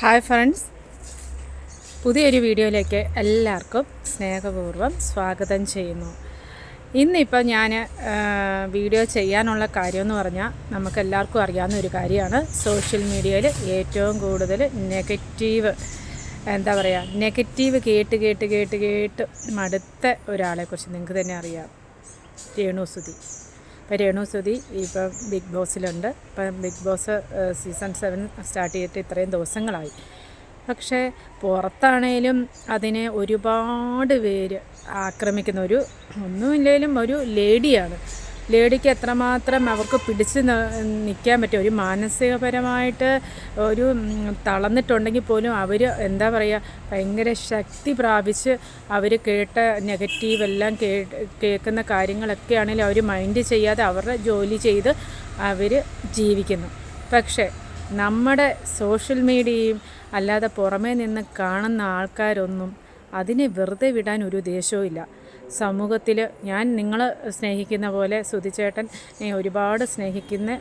Hi friends. പുതിയൊരു വീഡിയോയിലേക്ക് എല്ലാവർക്കും സ്നേഹപൂർവം സ്വാഗതം ചെയ്യുന്നു. ഇന്നിപ്പോൾ ഞാൻ വീഡിയോ ചെയ്യാനുള്ള കാര്യമെന്ന് പറഞ്ഞാൽ നമുക്കെല്ലാവർക്കും അറിയാവുന്ന ഒരു കാര്യമാണ്. സോഷ്യൽ മീഡിയയിൽ ഏറ്റവും കൂടുതൽ നെഗറ്റീവ് എന്താ പറയുക നെഗറ്റീവ് കേട്ട് കേട്ട് കേട്ട് കേട്ട് മടുത്ത ഒരാളെക്കുറിച്ച് നിങ്ങൾക്ക് തന്നെ അറിയാം. രേണുസുതി ഇപ്പോൾ രേണുസുതി ഇപ്പം ബിഗ് ബോസിലുണ്ട്. ഇപ്പം big boss season seven start ചെയ്തിട്ട് ഇത്രയും ദിവസങ്ങളായി. പക്ഷേ പുറത്താണേലും അതിനെ ഒരുപാട് പേര് ആക്രമിക്കുന്ന ഒരു ഒന്നുമില്ലെങ്കിലും ഒരു ലേഡിയാണ്. ലേഡിക്ക് എത്രമാത്രം അവർക്ക് പിടിച്ച് നിൽക്കാൻ പറ്റും? ഒരു മാനസികപരമായിട്ട് ഒരു തളർന്നിട്ടുണ്ടെങ്കിൽ പോലും അവർ എന്താ പറയുക ഭയങ്കര ശക്തി പ്രാപിച്ച് അവർ കേട്ട നെഗറ്റീവ് എല്ലാം കേൾക്കുന്ന കാര്യങ്ങളൊക്കെ ആണെങ്കിലും അവർ മൈൻഡ് ചെയ്യാതെ അവരുടെ ജോലി ചെയ്ത് അവർ ജീവിക്കുന്നു. പക്ഷേ നമ്മുടെ സോഷ്യൽ മീഡിയയും അല്ലാതെ പുറമേ നിന്ന് കാണുന്ന ആൾക്കാരൊന്നും അതിനെ വെറുതെ വിടാൻ ഒരു ഉദ്ദേശവും സമൂഹത്തിൽ ഞാൻ നിങ്ങൾ സ്നേഹിക്കുന്ന പോലെ സുധിച്ചേട്ടൻ ഒരുപാട് സ്നേഹിക്കുന്ന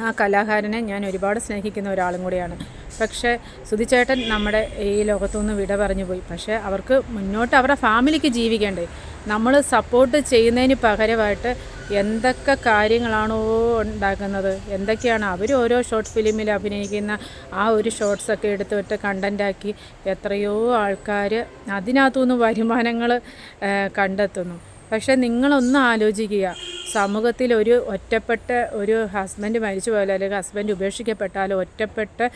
ആ കലാകാരനെ ഞാൻ ഒരുപാട് സ്നേഹിക്കുന്ന ഒരാളും കൂടിയാണ്. പക്ഷേ സുധിച്ചേട്ടൻ നമ്മുടെ ഈ ലോകത്തുനിന്ന് വിട പറഞ്ഞു പോയി. പക്ഷേ അവർക്ക് മുന്നോട്ട് അവരുടെ ഫാമിലിക്ക് ജീവിക്കണ്ടേ. നമ്മൾ സപ്പോർട്ട് ചെയ്യുന്നതിന് പകരമായിട്ട് എന്തൊക്കെ കാര്യങ്ങളാണോ ഉണ്ടാക്കുന്നത് എന്തൊക്കെയാണ്? അവർ ഓരോ ഷോർട്ട് ഫിലിമിൽ അഭിനയിക്കുന്ന ആ ഒരു ഷോർട്സൊക്കെ എടുത്തിട്ട് കണ്ടന്റാക്കി എത്രയോ ആൾക്കാർ അതിനകത്തുനിന്ന് വരുമാനങ്ങൾ കണ്ടെത്തുന്നു. പക്ഷേ നിങ്ങളൊന്ന് ആലോചിക്കുക. സമൂഹത്തിൽ ഒരു ഒറ്റപ്പെട്ട ഒരു ഹസ്ബൻഡ് മരിച്ചു പോയാലോ അല്ലെങ്കിൽ ഹസ്ബൻഡ് ഉപേക്ഷിക്കപ്പെട്ടാലോ ഒറ്റപ്പെട്ട്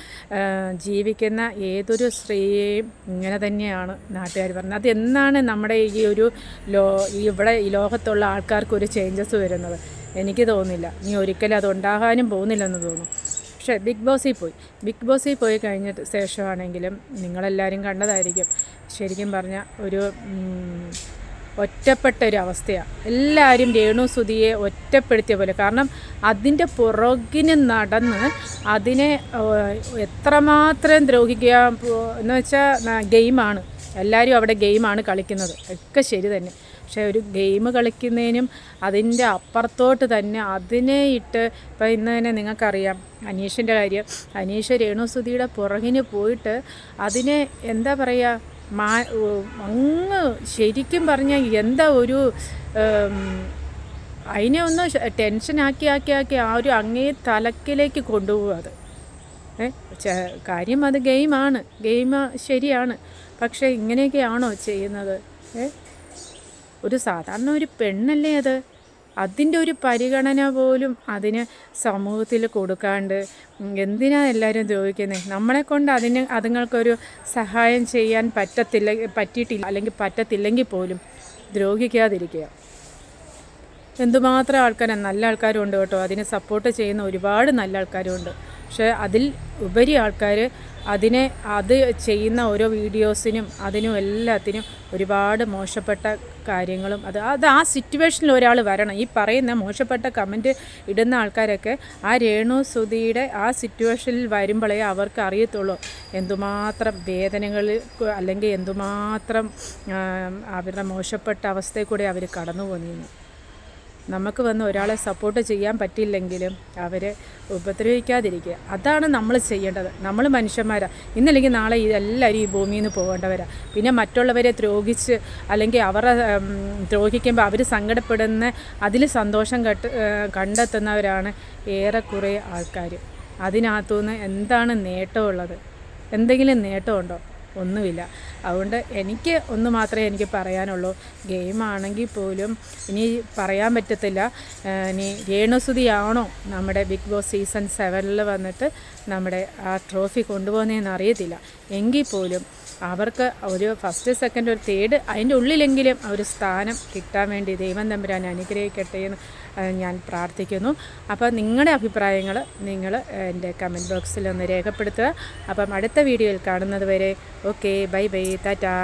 ജീവിക്കുന്ന ഏതൊരു സ്ത്രീയെയും ഇങ്ങനെ തന്നെയാണ് നാട്ടുകാർ പറഞ്ഞത്. അതെന്നാണ് നമ്മുടെ ഈ ഒരു ലോ ഇവിടെ ഈ ലോകത്തുള്ള ആൾക്കാർക്ക് ഒരു ചേഞ്ചസ് വരുന്നത്? എനിക്ക് തോന്നുന്നില്ല. ഇനി ഒരിക്കലും അത് ഉണ്ടാകാനും പോകുന്നില്ലെന്ന് തോന്നുന്നു. പക്ഷേ ബിഗ് ബോസിൽ പോയി. ബിഗ് ബോസിൽ പോയി കഴിഞ്ഞ ശേഷമാണെങ്കിലും നിങ്ങളെല്ലാവരും കണ്ടതായിരിക്കും. ശരിക്കും പറഞ്ഞാൽ ഒരു ഒറ്റപ്പെട്ട ഒരു അവസ്ഥയാണ് എല്ലാവരും രേണു സുതിയെ ഒറ്റപ്പെടുത്തിയ പോലെ. കാരണം അതിന്റെ പുറകിന് നടന്ന് അതിനെ എത്രമാത്രം ദ്രോഹിക്കുക എന്ന് വെച്ചാൽ ഗെയിമാണ്. എല്ലാവരും അവിടെ ഗെയിമാണ് കളിക്കുന്നത്. ഒക്കെ ശരി തന്നെ. പക്ഷേ ഒരു ഗെയിം കളിക്കുന്നതിനും അതിന്റെ അപ്പുറത്തോട്ട് തന്നെ അതിനെ ഇട്ട് ഇപ്പം ഇന്ന് തന്നെ നിങ്ങൾക്കറിയാം അനീഷിന്റെ കാര്യം. അനീഷ് രേണുസുതിയുടെ പുറകിന് പോയിട്ട് അതിനെ എന്താ പറയുക മാ അങ്ങ് ശരിക്കും പറഞ്ഞാൽ എന്താ ഒരു അതിനെ ഒന്ന് ടെൻഷനാക്കി ആക്കി ആക്കി ആ ഒരു അങ്ങേ തലക്കിലേക്ക് കൊണ്ടുപോകും അത്. കാര്യം അത് ഗെയിമാണ് ഗെയിം ശരിയാണ്. പക്ഷേ ഇങ്ങനെയൊക്കെയാണോ ചെയ്യുന്നത്? ഒരു സാധാരണ ഒരു പെണ്ണല്ലേ അത്? അതിന്റെ ഒരു പരിഗണന പോലും അതിന് സമൂഹത്തിൽ കൊടുക്കാണ്ട് എന്തിനാണ് എന്തിനാ എല്ലാവരും ദ്രോഹിക്കുന്നത് നമ്മളെ കൊണ്ട് അതിന് അതുങ്ങൾക്കൊരു സഹായം ചെയ്യാൻ പറ്റത്തില്ല പറ്റിയിട്ടില്ല അല്ലെങ്കിൽ പറ്റത്തില്ലെങ്കിൽ പോലും ദ്രോഹിക്കാതിരിക്കുക. എന്തുമാത്രം ആൾക്കാരാണ് നല്ല ആൾക്കാരും ഉണ്ട് കേട്ടോ. അതിനെ സപ്പോർട്ട് ചെയ്യുന്ന ഒരുപാട് നല്ല ആൾക്കാരും ഉണ്ട് പക്ഷേ അതിൽ ഉപരി ആൾക്കാർ അതിനെ അത് ചെയ്യുന്ന ഓരോ വീഡിയോസിനും അതിനും എല്ലാത്തിനും ഒരുപാട് മോശപ്പെട്ട കാര്യങ്ങളും അത് അത് ആ സിറ്റുവേഷനിൽ ഒരാൾ വരണം. ഈ പറയുന്ന മോശപ്പെട്ട കമന്റ് ഇടുന്ന ആൾക്കാരൊക്കെ ആ രേണു സുധിയുടെ ആ സിറ്റുവേഷനിൽ വരുമ്പോഴേ അവർക്ക് അറിയത്തുള്ളൂ. എന്തുമാത്രം വേദനകൾ അല്ലെങ്കിൽ എന്തുമാത്രം അവരുടെ മോശപ്പെട്ട അവസ്ഥയിൽ കൂടെ അവർ കടന്നു പോകുന്നു നമുക്ക് വന്ന് ഒരാളെ സപ്പോർട്ട് ചെയ്യാൻ പറ്റില്ലെങ്കിലും അവരെ ഉപദ്രവിക്കാതിരിക്കുക. അതാണ് നമ്മൾ ചെയ്യേണ്ടത്. നമ്മൾ മനുഷ്യന്മാരാണ് ഇന്നല്ലെങ്കിൽ നാളെ ഇതെല്ലാവരും ഈ ഭൂമിയിൽ നിന്ന് പോകേണ്ടവരാണ് പിന്നെ മറ്റുള്ളവരെ ദ്രോഹിച്ച് അല്ലെങ്കിൽ അവരെ ദ്രോഹിക്കുമ്പോൾ അവർ സങ്കടപ്പെടുന്ന അതിൽ സന്തോഷം കട്ട് കണ്ടെത്തുന്നവരാണ് ഏറെക്കുറെ ആൾക്കാർ അതിനകത്തുനിന്ന് എന്താണ് നേട്ടമുള്ളത് എന്തെങ്കിലും നേട്ടമുണ്ടോ ഒന്നുമില്ല. അതുകൊണ്ട് എനിക്ക് ഒന്ന് മാത്രമേ എനിക്ക് പറയാനുള്ളൂ. ഗെയിമാണെങ്കിൽ പോലും ഇനി പറയാൻ പറ്റത്തില്ല. ഇനി രേണുസുതിയാണോ നമ്മുടെ ബിഗ് ബോസ് സീസൺ സെവനിൽ വന്നിട്ട് നമ്മുടെ ആ ട്രോഫി കൊണ്ടുപോകുന്നതെന്ന് അറിയത്തില്ല. എങ്കിൽ പോലും അവർക്ക് ഒരു ഫസ്റ്റ് സെക്കൻഡ് ഒരു തേർഡ് അതിന്റെ ഉള്ളിലെങ്കിലും ഒരു സ്ഥാനം കിട്ടാൻ വേണ്ടി ദൈവം തമ്പുരാൻ അനുഗ്രഹിക്കട്ടെ എന്ന് ഞാൻ പ്രാർത്ഥിക്കുന്നു. അപ്പോൾ നിങ്ങളുടെ അഭിപ്രായങ്ങൾ നിങ്ങൾ എന്റെ കമന്റ് ബോക്സിൽ ഒന്ന് രേഖപ്പെടുത്തുക. അപ്പം അടുത്ത വീഡിയോയിൽ കാണുന്നത് വരെ ഓക്കെ ബൈ ബൈ ടാറ്റാ.